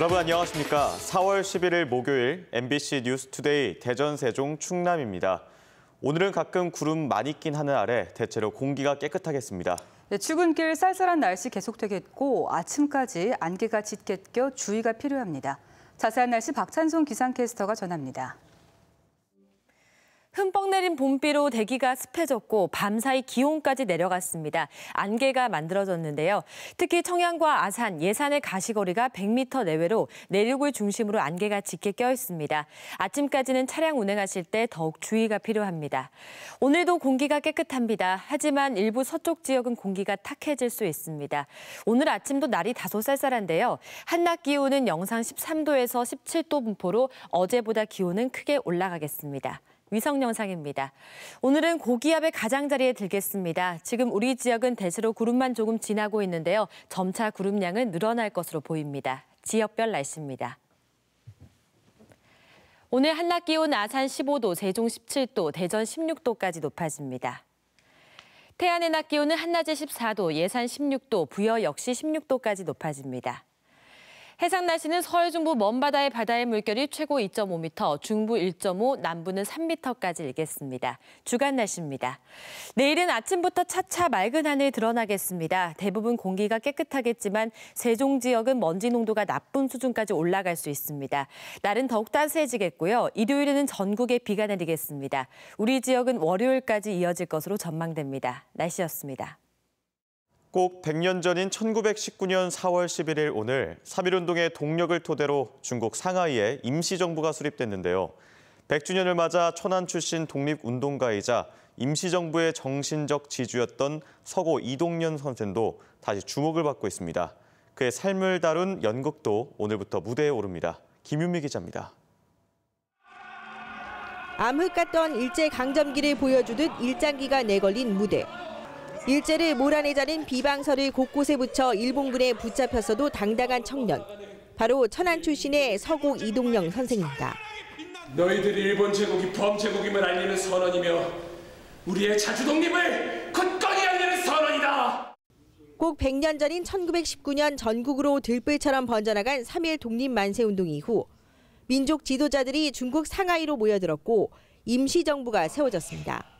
여러분 안녕하십니까? 4월 11일 목요일 MBC 뉴스투데이 대전 세종 충남입니다. 오늘은 가끔 구름 많이 낀 하늘 아래 대체로 공기가 깨끗하겠습니다. 네, 출근길 쌀쌀한 날씨 계속되겠고 아침까지 안개가 짙게 껴 주의가 필요합니다. 자세한 날씨 박찬송 기상캐스터가 전합니다. 흠뻑 내린 봄비로 대기가 습해졌고 밤사이 기온까지 내려갔습니다. 안개가 만들어졌는데요. 특히 청양과 아산, 예산의 가시거리가 100m 내외로 내륙을 중심으로 안개가 짙게 껴 있습니다. 아침까지는 차량 운행하실 때 더욱 주의가 필요합니다. 오늘도 공기가 깨끗합니다. 하지만 일부 서쪽 지역은 공기가 탁해질 수 있습니다. 오늘 아침도 날이 다소 쌀쌀한데요. 한낮 기온은 영상 13도에서 17도 분포로 어제보다 기온은 크게 올라가겠습니다. 위성 영상입니다. 오늘은 고기압의 가장자리에 들겠습니다. 지금 우리 지역은 대체로 구름만 조금 지나고 있는데요. 점차 구름량은 늘어날 것으로 보입니다. 지역별 날씨입니다. 오늘 한낮 기온 아산 15도, 세종 17도, 대전 16도까지 높아집니다. 태안의 낮 기온은 한낮에 14도, 예산 16도, 부여 역시 16도까지 높아집니다. 해상 날씨는 서해 중부 먼바다의 바다의 물결이 최고 2.5m, 중부 1.5, 남부는 3m까지 일겠습니다. 주간 날씨입니다. 내일은 아침부터 차차 맑은 하늘 드러나겠습니다. 대부분 공기가 깨끗하겠지만 세종 지역은 먼지 농도가 나쁜 수준까지 올라갈 수 있습니다. 날은 더욱 따스해지겠고요. 일요일에는 전국에 비가 내리겠습니다. 우리 지역은 월요일까지 이어질 것으로 전망됩니다. 날씨였습니다. 꼭 100년 전인 1919년 4월 11일 오늘 3.1운동의 동력을 토대로 중국 상하이에 임시정부가 수립됐는데요. 100주년을 맞아 천안 출신 독립운동가이자 임시정부의 정신적 지주였던 서고 이동연 선생도 다시 주목을 받고 있습니다. 그의 삶을 다룬 연극도 오늘부터 무대에 오릅니다. 김윤미 기자입니다. 암흑 같던 일제강점기를 보여주듯 일장기가 내걸린 무대. 일제를 몰아내자는 비방설을 곳곳에 붙여 일본군에 붙잡혔어도 당당한 청년. 바로 천안 출신의 서고 이동영 선생입니다. 너희들이 일본 제국이 범제국임을 알리는 선언이며 우리의 자주 독립을 굳건히 알리는 선언이다. 꼭 100년 전인 1919년 전국으로 들불처럼 번져나간 3.1 독립만세운동 이후 민족 지도자들이 중국 상하이로 모여들었고 임시정부가 세워졌습니다.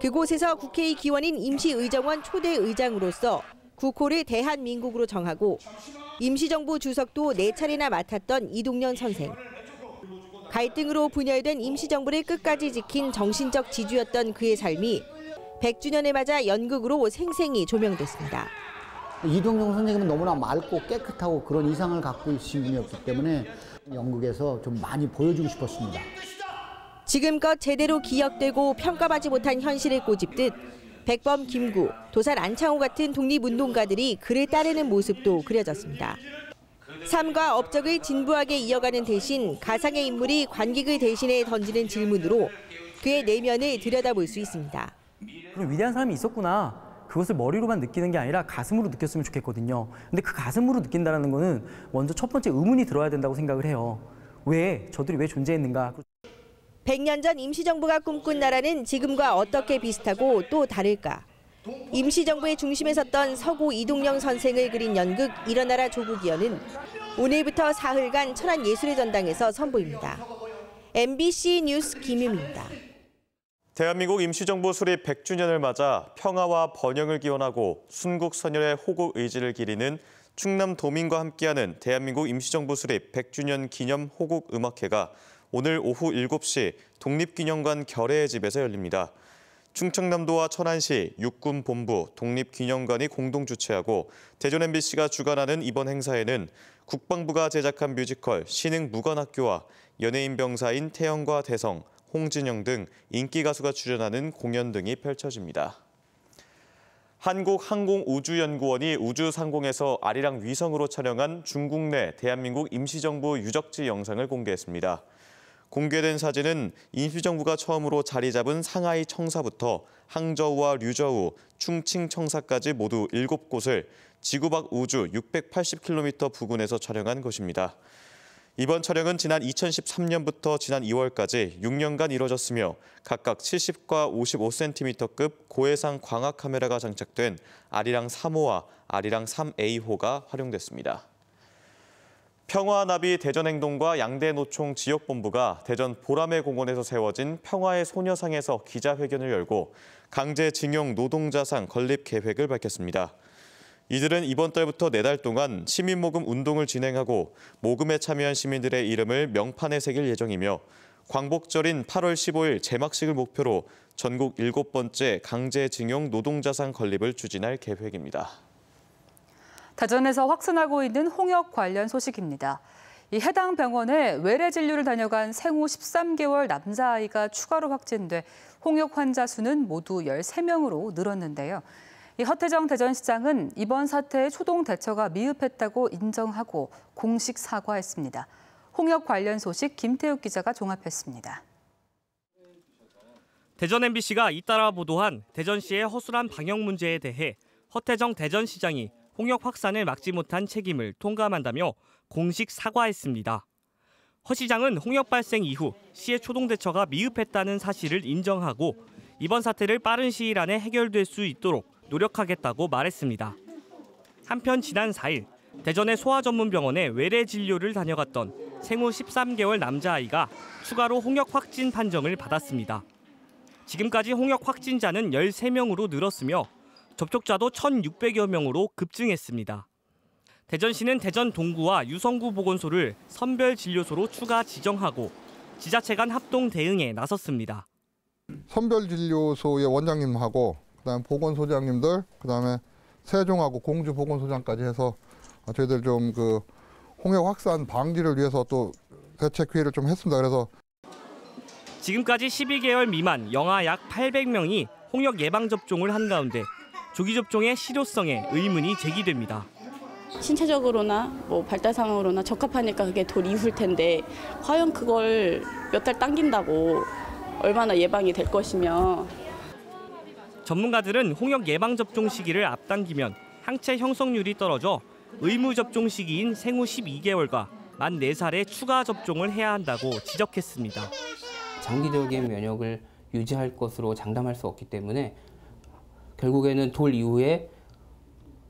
그곳에서 국회의 기원인 임시의정원 초대 의장으로서 국호를 대한민국으로 정하고 임시정부 주석도 네 차례나 맡았던 이동연 선생. 갈등으로 분열된 임시정부를 끝까지 지킨 정신적 지주였던 그의 삶이 100주년을 맞아 연극으로 생생히 조명됐습니다. 이동영 선생님은 너무나 맑고 깨끗하고 그런 이상을 갖고 계신 분이었기 때문에 연극에서 좀 많이 보여주고 싶었습니다. 지금껏 제대로 기억되고 평가받지 못한 현실을 꼬집듯 백범 김구, 도산 안창호 같은 독립운동가들이 그를 따르는 모습도 그려졌습니다. 삶과 업적을 진부하게 이어가는 대신 가상의 인물이 관객을 대신해 던지는 질문으로 그의 내면을 들여다볼 수 있습니다. 그런 위대한 사람이 있었구나. 그것을 머리로만 느끼는 게 아니라 가슴으로 느꼈으면 좋겠거든요. 근데 그 가슴으로 느낀다는 거는 먼저 첫 번째 의문이 들어야 된다고 생각을 해요. 왜 저들이 왜 존재했는가? 100년 전 임시정부가 꿈꾼 나라는 지금과 어떻게 비슷하고 또 다를까? 임시정부의 중심에 섰던 서구 이동영 선생을 그린 연극 일어나라 조국이여는 오늘부터 사흘간 천안 예술의 전당에서 선보입니다. MBC 뉴스 김유미입니다. 대한민국 임시정부 수립 100주년을 맞아 평화와 번영을 기원하고 순국 선열의 호국 의지를 기리는 충남 도민과 함께하는 대한민국 임시정부 수립 100주년 기념 호국 음악회가 오늘 오후 7시 독립기념관 결의의 집에서 열립니다. 충청남도와 천안시 육군본부 독립기념관이 공동 주최하고 대전 MBC가 주관하는 이번 행사에는 국방부가 제작한 뮤지컬 신흥 무관학교와 연예인 병사인 태영과 대성, 홍진영 등 인기 가수가 출연하는 공연 등이 펼쳐집니다. 한국항공우주연구원이 우주 상공에서 아리랑 위성으로 촬영한 중국 내 대한민국 임시정부 유적지 영상을 공개했습니다. 공개된 사진은 임시정부가 처음으로 자리 잡은 상하이 청사부터 항저우와 류저우, 충칭 청사까지 모두 7곳을 지구 밖 우주 680km 부근에서 촬영한 것입니다. 이번 촬영은 지난 2013년부터 지난 2월까지 6년간 이뤄졌으며 각각 70과 55cm급 고해상 광학 카메라가 장착된 아리랑 3호와 아리랑 3A호가 활용됐습니다. 평화나비 대전행동과 양대노총 지역본부가 대전 보라매 공원에서 세워진 평화의 소녀상에서 기자회견을 열고 강제징용 노동자상 건립 계획을 밝혔습니다. 이들은 이번 달부터 네 달 동안 시민모금 운동을 진행하고 모금에 참여한 시민들의 이름을 명판에 새길 예정이며 광복절인 8월 15일 제막식을 목표로 전국 일곱 번째 강제징용 노동자상 건립을 추진할 계획입니다. 대전에서 확산하고 있는 홍역 관련 소식입니다. 이 해당 병원에 외래 진료를 다녀간 생후 13개월 남자아이가 추가로 확진돼 홍역 환자 수는 모두 13명으로 늘었는데요. 이 허태정 대전시장은 이번 사태의 초동 대처가 미흡했다고 인정하고 공식 사과했습니다. 홍역 관련 소식 김태욱 기자가 종합했습니다. 대전 MBC가 잇따라 보도한 대전시의 허술한 방역 문제에 대해 허태정 대전시장이 홍역 확산을 막지 못한 책임을 통감한다며 공식 사과했습니다. 허 시장은 홍역 발생 이후 시의 초동 대처가 미흡했다는 사실을 인정하고 이번 사태를 빠른 시일 안에 해결될 수 있도록 노력하겠다고 말했습니다. 한편 지난 4일 대전의 소아전문병원에 외래 진료를 다녀갔던 생후 13개월 남자아이가 추가로 홍역 확진 판정을 받았습니다. 지금까지 홍역 확진자는 13명으로 늘었으며 접촉자도 1,600여 명으로 급증했습니다. 대전시는 대전 동구와 유성구 보건소를 선별 진료소로 추가 지정하고 지자체 간 합동 대응에 나섰습니다. 선별 진료소의 원장님하고 그다음 보건소장님들 그다음에 세종하고 공주 보건소장까지 해서 저희들 좀 그 홍역 확산 방지를 위해서 또 대책 회의를 좀 했습니다. 그래서 지금까지 12개월 미만 영아 약 800명이 홍역 예방 접종을 한 가운데 조기 접종의 실효성에 의문이 제기됩니다. 신체적으로나 뭐 발달 상황으로나 적합하니까 그게 더 이후일 텐데 과연 그걸 몇 달 당긴다고 얼마나 예방이 될 것이며 전문가들은 홍역 예방 접종 시기를 앞당기면 항체 형성률이 떨어져 의무 접종 시기인 생후 12개월과 만 4살에 추가 접종을 해야 한다고 지적했습니다. 장기적인 면역을 유지할 것으로 장담할 수 없기 때문에 결국에는 돌 이후에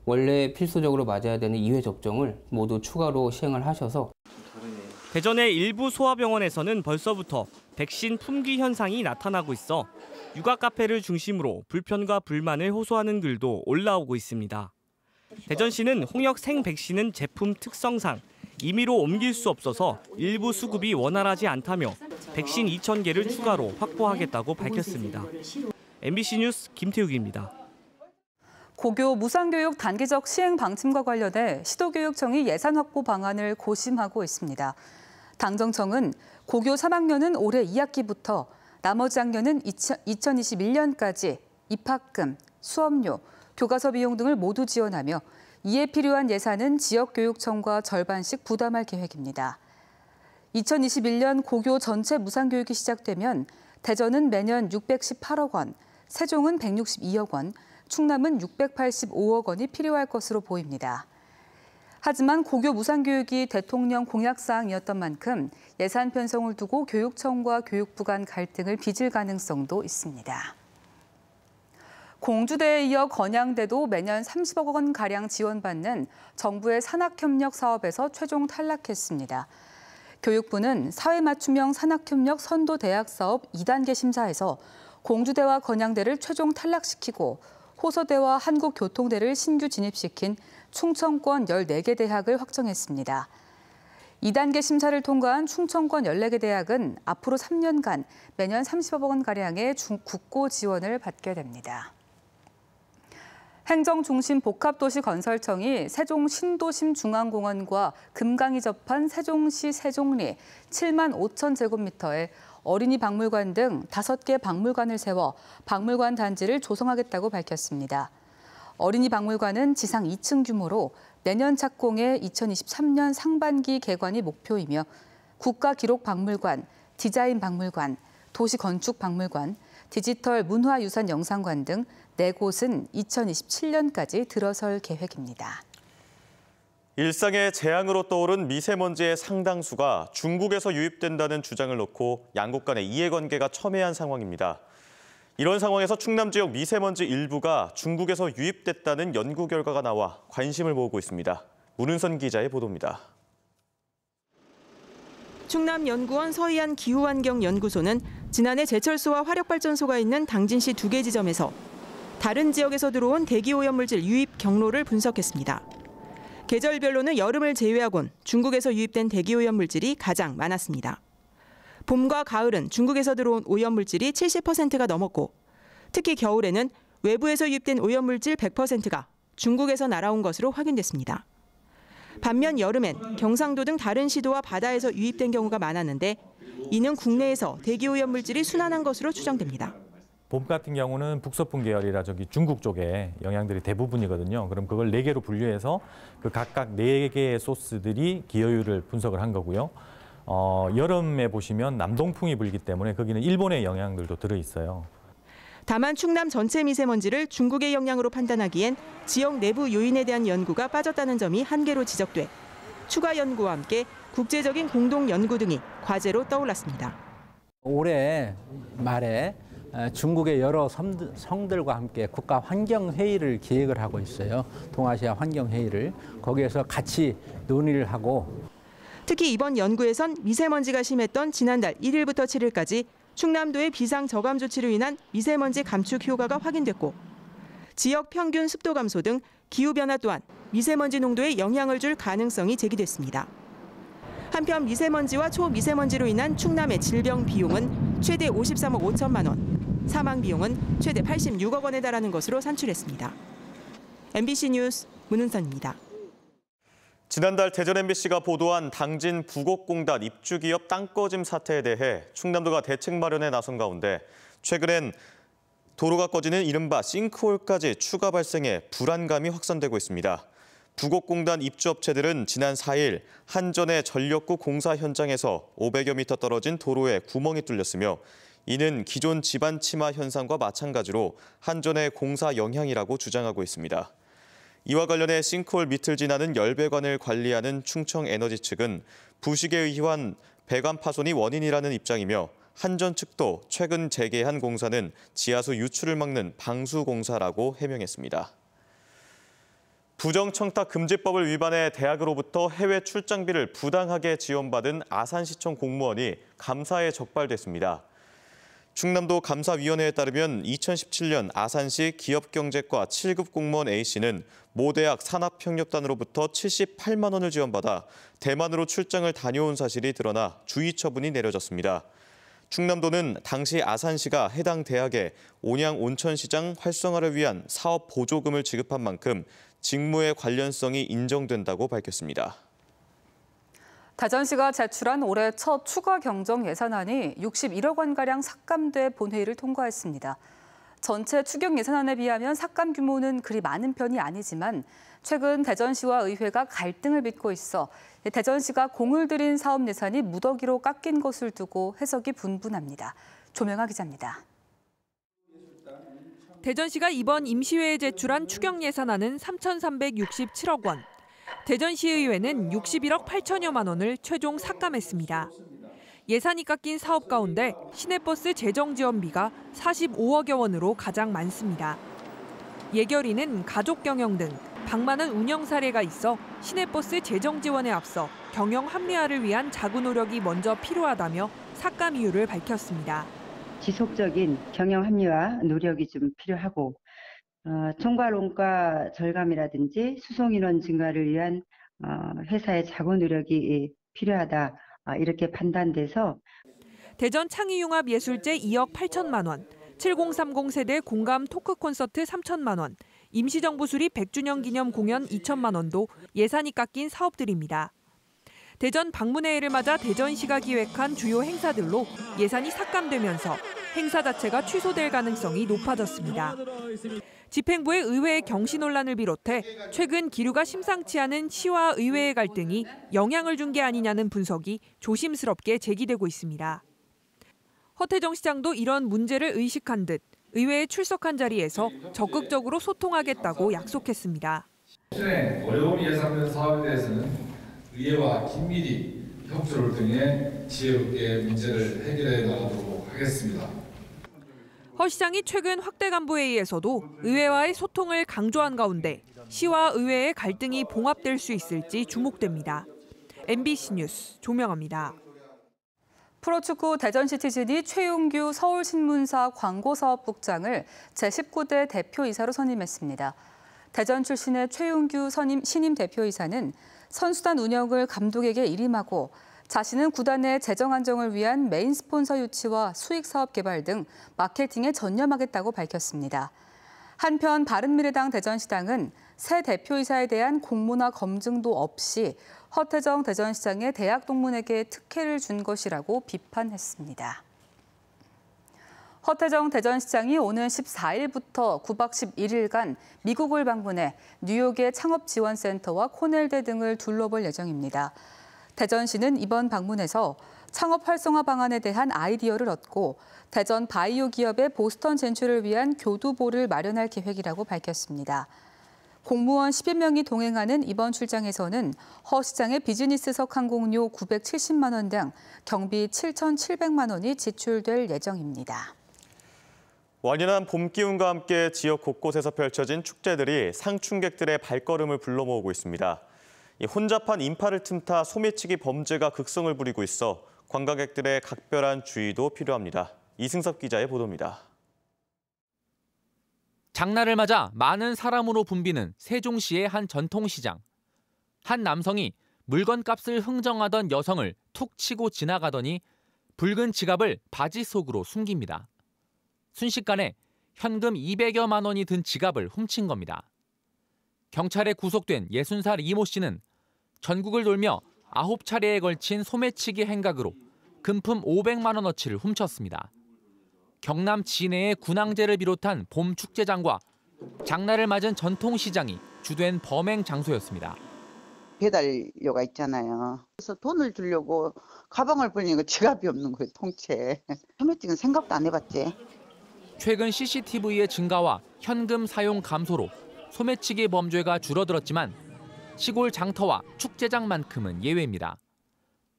원래 필수적으로 맞아야 되는 2회 접종을 모두 추가로 시행을 하셔서 대전의 일부 소아병원에서는 벌써부터 백신 품귀 현상이 나타나고 있어 육아 카페를 중심으로 불편과 불만을 호소하는 글도 올라오고 있습니다. 대전시는 홍역 생 백신은 제품 특성상 임의로 옮길 수 없어서 일부 수급이 원활하지 않다며 백신 2,000개를 추가로 확보하겠다고 밝혔습니다. MBC 뉴스 김태욱입니다. 고교 무상교육 단기적 시행 방침과 관련해 시도교육청이 예산 확보 방안을 고심하고 있습니다. 당정청은 고교 3학년은 올해 2학기부터 나머지 학년은 2021년까지 입학금, 수업료, 교과서 비용 등을 모두 지원하며 이에 필요한 예산은 지역교육청과 절반씩 부담할 계획입니다. 2021년 고교 전체 무상교육이 시작되면 대전은 매년 618억 원, 세종은 162억 원, 충남은 685억 원이 필요할 것으로 보입니다. 하지만 고교 무상교육이 대통령 공약사항이었던 만큼 예산 편성을 두고 교육청과 교육부 간 갈등을 빚을 가능성도 있습니다. 공주대에 이어 건양대도 매년 30억 원가량 지원받는 정부의 산학협력 사업에서 최종 탈락했습니다. 교육부는 사회맞춤형 산학협력 선도대학 사업 2단계 심사에서 공주대와 건양대를 최종 탈락시키고 호서대와 한국교통대를 신규 진입시킨 충청권 14개 대학을 확정했습니다. 2단계 심사를 통과한 충청권 14개 대학은 앞으로 3년간 매년 30억 원가량의 국고 지원을 받게 됩니다. 행정중심 복합도시건설청이 세종 신도심 중앙공원과 금강이 접한 세종시 세종리 7만 5천 제곱미터에 어린이 박물관 등 5개 박물관을 세워 박물관 단지를 조성하겠다고 밝혔습니다. 어린이 박물관은 지상 2층 규모로 내년 착공해 2023년 상반기 개관이 목표이며 국가기록박물관, 디자인박물관, 도시건축박물관, 디지털 문화유산 영상관 등 4곳은 2027년까지 들어설 계획입니다. 일상의 재앙으로 떠오른 미세먼지의 상당수가 중국에서 유입된다는 주장을 놓고 양국 간의 이해관계가 첨예한 상황입니다. 이런 상황에서 충남 지역 미세먼지 일부가 중국에서 유입됐다는 연구 결과가 나와 관심을 모으고 있습니다. 문은선 기자의 보도입니다. 충남연구원 서희안 기후환경연구소는 지난해 제철소와 화력발전소가 있는 당진시 두 개 지점에서 다른 지역에서 들어온 대기오염물질 유입 경로를 분석했습니다. 계절별로는 여름을 제외하곤 중국에서 유입된 대기오염 물질이 가장 많았습니다. 봄과 가을은 중국에서 들어온 오염 물질이 70%가 넘었고 특히 겨울에는 외부에서 유입된 오염 물질 100%가 중국에서 날아온 것으로 확인됐습니다. 반면 여름엔 경상도 등 다른 시도와 바다에서 유입된 경우가 많았는데 이는 국내에서 대기오염 물질이 순환한 것으로 추정됩니다. 봄 같은 경우는 북서풍 계열이라 저기 중국 쪽에 영향들이 대부분이거든요. 그럼 그걸 네 개로 분류해서 그 각각 네 개의 소스들이 기여율을 분석을 한 거고요. 어, 여름에 보시면 남동풍이 불기 때문에 거기는 일본의 영향들도 들어 있어요. 다만 충남 전체 미세먼지를 중국의 영향으로 판단하기엔 지역 내부 요인에 대한 연구가 빠졌다는 점이 한계로 지적돼 추가 연구와 함께 국제적인 공동 연구 등이 과제로 떠올랐습니다. 올해 말에 어, 중국의 여러 섬- 성들과 함께 국가 환경 회의를 기획을 하고 있어요. 동아시아 환경 회의를 거기에서 같이 논의를 하고 특히 이번 연구에선 미세먼지가 심했던 지난달 1일부터 7일까지 충남도의 비상 저감 조치로 인한 미세먼지 감축 효과가 확인됐고 지역 평균 습도 감소 등 기후 변화 또한 미세먼지 농도에 영향을 줄 가능성이 제기됐습니다. 한편 미세먼지와 초미세먼지로 인한 충남의 질병 비용은 최대 53억 5천만 원, 사망 비용은 최대 86억 원에 달하는 것으로 산출했습니다. MBC 뉴스 문은선입니다. 지난달 대전 MBC가 보도한 당진 부곡공단 입주기업 땅꺼짐 사태에 대해 충남도가 대책 마련에 나선 가운데 최근엔 도로가 꺼지는 이른바 싱크홀까지 추가 발생해 불안감이 확산되고 있습니다. 부곡공단 입주업체들은 지난 4일 한전의 전력구 공사 현장에서 500여 미터 떨어진 도로에 구멍이 뚫렸으며 이는 기존 지반 침하 현상과 마찬가지로 한전의 공사 영향이라고 주장하고 있습니다. 이와 관련해 싱크홀 밑을 지나는 열배관을 관리하는 충청에너지 측은 부식에 의한 배관 파손이 원인이라는 입장이며 한전 측도 최근 재개한 공사는 지하수 유출을 막는 방수 공사라고 해명했습니다. 부정청탁 금지법을 위반해 대학으로부터 해외 출장비를 부당하게 지원받은 아산시청 공무원이 감사에 적발됐습니다. 충남도 감사위원회에 따르면 2017년 아산시 기업경제과 7급 공무원 A씨는 모 대학 산업협력단으로부터 78만 원을 지원받아 대만으로 출장을 다녀온 사실이 드러나 주의 처분이 내려졌습니다. 충남도는 당시 아산시가 해당 대학에 온양 온천시장 활성화를 위한 사업 보조금을 지급한 만큼 직무의 관련성이 인정된다고 밝혔습니다. 대전시가 제출한 올해 첫 추가 경정 예산안이 61억 원가량 삭감돼 본회의를 통과했습니다. 전체 추경 예산안에 비하면 삭감 규모는 그리 많은 편이 아니지만 최근 대전시와 의회가 갈등을 빚고 있어 대전시가 공을 들인 사업 예산이 무더기로 깎인 것을 두고 해석이 분분합니다. 조명아 기자입니다. 대전시가 이번 임시회에 제출한 추경 예산안은 3,367억 원. 대전시의회는 61억 8천여만 원을 최종 삭감했습니다. 예산이 깎인 사업 가운데 시내버스 재정 지원비가 45억여 원으로 가장 많습니다. 예결위는 가족 경영 등 방만한 운영 사례가 있어 시내버스 재정 지원에 앞서 경영 합리화를 위한 자구 노력이 먼저 필요하다며 삭감 이유를 밝혔습니다. 지속적인 경영 합리화 노력이 좀 필요하고 어, 총괄원가 절감이라든지 수송 인원 증가를 위한 어, 회사의 자구 노력이 필요하다 아, 이렇게 판단돼서 대전 창의융합예술제 2억 8천만 원, 7030 세대 공감 토크 콘서트 3천만 원, 임시정부 수립 100주년 기념 공연 2천만 원도 예산이 깎인 사업들입니다. 대전 방문회의를 맞아 대전시가 기획한 주요 행사들로 예산이 삭감되면서 행사 자체가 취소될 가능성이 높아졌습니다. 집행부의 의회의 경시 논란을 비롯해 최근 기류가 심상치 않은 시와 의회의 갈등이 영향을 준 게 아니냐는 분석이 조심스럽게 제기되고 있습니다. 허태정 시장도 이런 문제를 의식한 듯 의회에 출석한 자리에서 적극적으로 소통하겠다고 약속했습니다. 어려운 예상된 사업에 대해서는 의회와 긴밀히 협조를 통해 지혜롭게 문제를 해결해 나가도록 하겠습니다. 허 시장이 최근 확대 간부회의에서도 의회와의 소통을 강조한 가운데 시와 의회의 갈등이 봉합될 수 있을지 주목됩니다. MBC 뉴스 조명합니다. 프로축구 대전시티즌이 최용규 서울신문사 광고사업국장을 제19대 대표이사로 선임했습니다. 대전 출신의 최용규 선임, 신임 대표이사는 선수단 운영을 감독에게 일임하고 자신은 구단의 재정 안정을 위한 메인 스폰서 유치와 수익 사업 개발 등 마케팅에 전념하겠다고 밝혔습니다. 한편 바른미래당 대전시당은 새 대표이사에 대한 공모나 검증도 없이 허태정 대전시장의 대학 동문에게 특혜를 준 것이라고 비판했습니다. 허태정 대전시장이 오는 14일부터 9박 11일간 미국을 방문해 뉴욕의 창업지원센터와 코넬대 등을 둘러볼 예정입니다. 대전시는 이번 방문에서 창업 활성화 방안에 대한 아이디어를 얻고 대전 바이오 기업의 보스턴 진출을 위한 교두보를 마련할 계획이라고 밝혔습니다. 공무원 10여 명이 동행하는 이번 출장에서는 허 시장의 비즈니스석 항공료 970만 원 등 경비 7,700만 원이 지출될 예정입니다. 완연한 봄 기운과 함께 지역 곳곳에서 펼쳐진 축제들이 상충객들의 발걸음을 불러 모으고 있습니다. 혼잡한 인파를 틈타 소매치기 범죄가 극성을 부리고 있어 관광객들의 각별한 주의도 필요합니다. 이승섭 기자의 보도입니다. 장날을 맞아 많은 사람으로 붐비는 세종시의 한 전통시장. 한 남성이 물건값을 흥정하던 여성을 툭 치고 지나가더니 붉은 지갑을 바지 속으로 숨깁니다. 순식간에 현금 200여만 원이 든 지갑을 훔친 겁니다. 경찰에 구속된 60살 이모 씨는 전국을 돌며 9차례에 걸친 소매치기 행각으로 금품 500만 원어치를 훔쳤습니다. 경남 진해의 군항제를 비롯한 봄 축제장과 장날을 맞은 전통시장이 주된 범행 장소였습니다. 배달료가 있잖아요. 그래서 돈을 주려고 가방을 벌리니까 지갑이 없는 거예요, 통째. 소매찍은 생각도 안 해봤지. 최근 CCTV의 증가와 현금 사용 감소로 소매치기 범죄가 줄어들었지만 시골 장터와 축제장만큼은 예외입니다.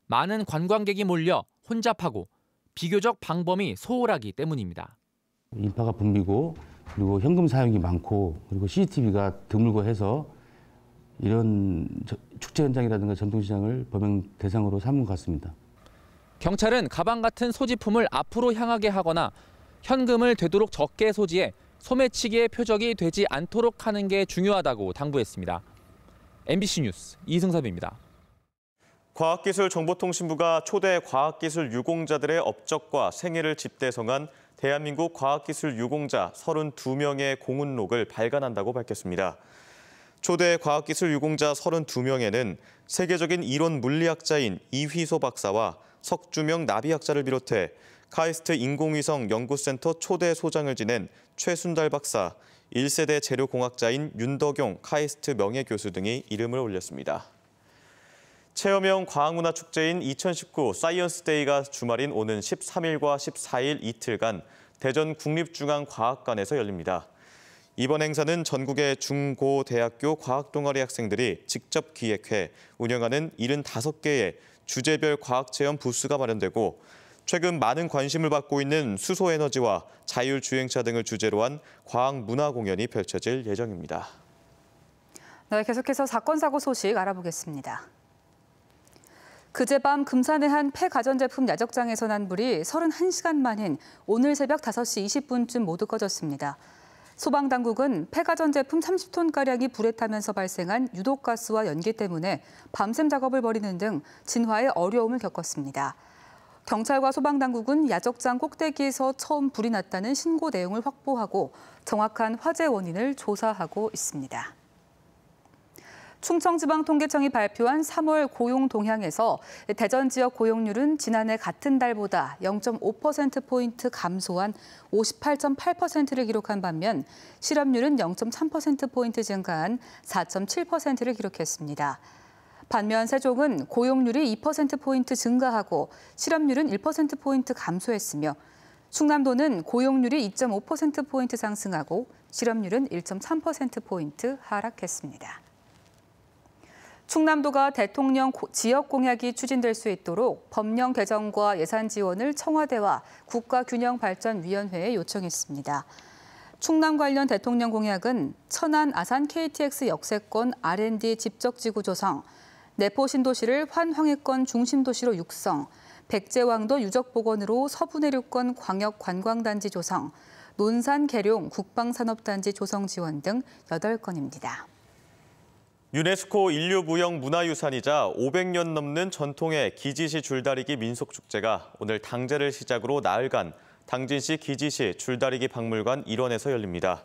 많은 관광객이 몰려 혼잡하고 비교적 방범이 소홀하기 때문입니다. 인파가 붐비고 그리고 현금 사용이 많고 그리고 CCTV가 드물고 해서 이런 축제 현장이라든가 전통시장을 범행 대상으로 삼은 것 같습니다. 경찰은 가방 같은 소지품을 앞으로 향하게 하거나 현금을 되도록 적게 소지해 소매치기의 표적이 되지 않도록 하는 게 중요하다고 당부했습니다. MBC 뉴스 이승섭입니다. 과학기술정보통신부가 초대 과학기술 유공자들의 업적과 생애를 집대성한 대한민국 과학기술 유공자 32명의 공훈록을 발간한다고 밝혔습니다. 초대 과학기술 유공자 32명에는 세계적인 이론 물리학자인 이휘소 박사와 석주명 나비학자를 비롯해 카이스트 인공위성 연구센터 초대 소장을 지낸 최순달 박사, 1세대 재료공학자인 윤덕용 카이스트 명예교수 등이 이름을 올렸습니다. 체험형 과학문화축제인 2019 사이언스데이가 주말인 오는 13일과 14일 이틀간 대전 국립중앙과학관에서 열립니다. 이번 행사는 전국의 중고 대학교 과학동아리 학생들이 직접 기획해 운영하는 75개의 주제별 과학체험 부스가 마련되고 최근 많은 관심을 받고 있는 수소에너지와 자율주행차 등을 주제로 한 과학 문화 공연이 펼쳐질 예정입니다. 네, 계속해서 사건 사고 소식 알아보겠습니다. 그제 밤 금산의 한 폐가전제품 야적장에서 난 불이 31시간 만인 오늘 새벽 5시 20분쯤 모두 꺼졌습니다. 소방당국은 폐가전제품 30톤가량이 불에 타면서 발생한 유독가스와 연기 때문에 밤샘 작업을 벌이는 등 진화에 어려움을 겪었습니다. 경찰과 소방당국은 야적장 꼭대기에서 처음 불이 났다는 신고 내용을 확보하고 정확한 화재 원인을 조사하고 있습니다. 충청지방통계청이 발표한 3월 고용 동향에서 대전 지역 고용률은 지난해 같은 달보다 0.5%포인트 감소한 58.8%를 기록한 반면 실업률은 0.3%포인트 증가한 4.7%를 기록했습니다. 반면 세종은 고용률이 2%포인트 증가하고 실업률은 1%포인트 감소했으며 충남도는 고용률이 2.5%포인트 상승하고 실업률은 1.3%포인트 하락했습니다. 충남도가 대통령 지역 공약이 추진될 수 있도록 법령 개정과 예산 지원을 청와대와 국가균형발전위원회에 요청했습니다. 충남 관련 대통령 공약은 천안 아산 KTX 역세권 R&D 집적지구 조성, 내포 신도시를 환황해권 중심도시로 육성, 백제왕도 유적복원으로 서부내륙권 광역관광단지 조성, 논산 계룡 국방산업단지 조성 지원 등 8건입니다. 유네스코 인류무형 문화유산이자 500년 넘는 전통의 기지시 줄다리기 민속축제가 오늘 당제를 시작으로 나흘간 당진시 기지시 줄다리기 박물관 일원에서 열립니다.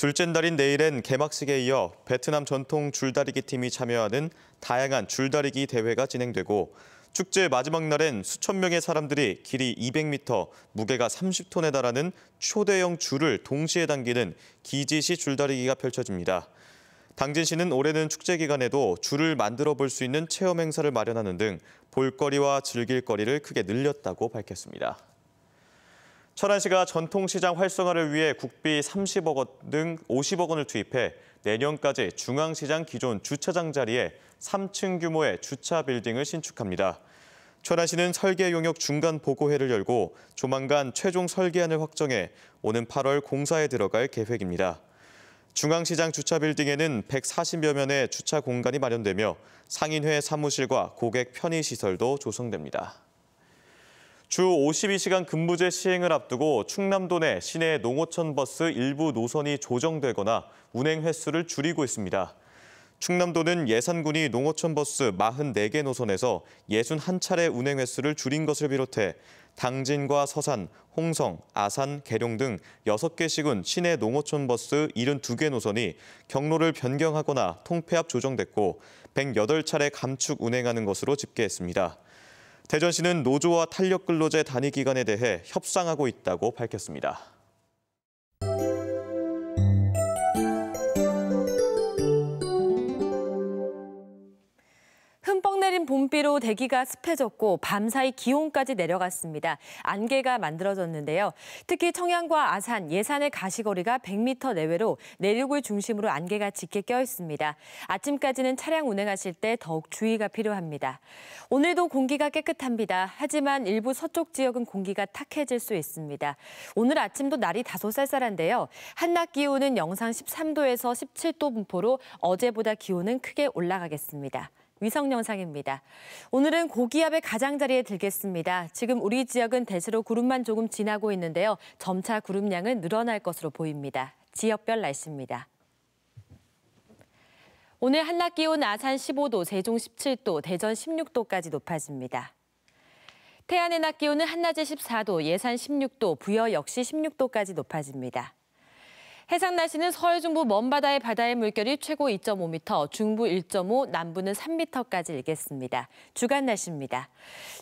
둘째 날인 내일엔 개막식에 이어 베트남 전통 줄다리기 팀이 참여하는 다양한 줄다리기 대회가 진행되고 축제 마지막 날엔 수천 명의 사람들이 길이 200m, 무게가 30톤에 달하는 초대형 줄을 동시에 당기는 기지시 줄다리기가 펼쳐집니다. 당진시는 올해는 축제 기간에도 줄을 만들어 볼 수 있는 체험 행사를 마련하는 등 볼거리와 즐길 거리를 크게 늘렸다고 밝혔습니다. 철안시가 전통시장 활성화를 위해 국비 30억 원 등 50억 원을 투입해 내년까지 중앙시장 기존 주차장 자리에 3층 규모의 주차 빌딩을 신축합니다. 철안시는 설계 용역 중간 보고회를 열고 조만간 최종 설계안을 확정해 오는 8월 공사에 들어갈 계획입니다. 중앙시장 주차 빌딩에는 140여 면의 주차 공간이 마련되며 상인회 사무실과 고객 편의 시설도 조성됩니다. 주 52시간 근무제 시행을 앞두고 충남도 내 시내 농어촌 버스 일부 노선이 조정되거나 운행 횟수를 줄이고 있습니다. 충남도는 예산군이 농어촌 버스 44개 노선에서 61차례 운행 횟수를 줄인 것을 비롯해 당진과 서산, 홍성, 아산, 계룡 등 6개씩은 시내 농어촌 버스 72개 노선이 경로를 변경하거나 통폐합 조정됐고 108차례 감축 운행하는 것으로 집계했습니다. 대전시는 노조와 탄력 근로제 단위 기간에 대해 협상하고 있다고 밝혔습니다. 봄비로 대기가 습해졌고 밤사이 기온까지 내려갔습니다. 안개가 만들어졌는데요. 특히 청양과 아산, 예산의 가시거리가 100m 내외로 내륙을 중심으로 안개가 짙게 껴 있습니다. 아침까지는 차량 운행하실 때 더욱 주의가 필요합니다. 오늘도 공기가 깨끗합니다. 하지만 일부 서쪽 지역은 공기가 탁해질 수 있습니다. 오늘 아침도 날이 다소 쌀쌀한데요. 한낮 기온은 영상 13도에서 17도 분포로 어제보다 기온은 크게 올라가겠습니다. 위성 영상입니다. 오늘은 고기압의 가장자리에 들겠습니다. 지금 우리 지역은 대체로 구름만 조금 지나고 있는데요. 점차 구름량은 늘어날 것으로 보입니다. 지역별 날씨입니다. 오늘 한낮 기온 아산 15도, 세종 17도, 대전 16도까지 높아집니다. 태안의 낮 기온은 한낮에 14도, 예산 16도, 부여 역시 16도까지 높아집니다. 해상 날씨는 서해 중부 먼바다의 바다의 물결이 최고 2.5m, 중부 1.5, 남부는 3m까지 일겠습니다. 주간 날씨입니다.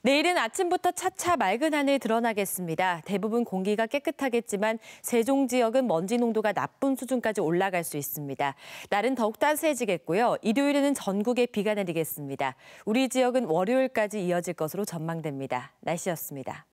내일은 아침부터 차차 맑은 하늘 드러나겠습니다. 대부분 공기가 깨끗하겠지만 세종 지역은 먼지 농도가 나쁜 수준까지 올라갈 수 있습니다. 날은 더욱 따스해지겠고요. 일요일에는 전국에 비가 내리겠습니다. 우리 지역은 월요일까지 이어질 것으로 전망됩니다. 날씨였습니다.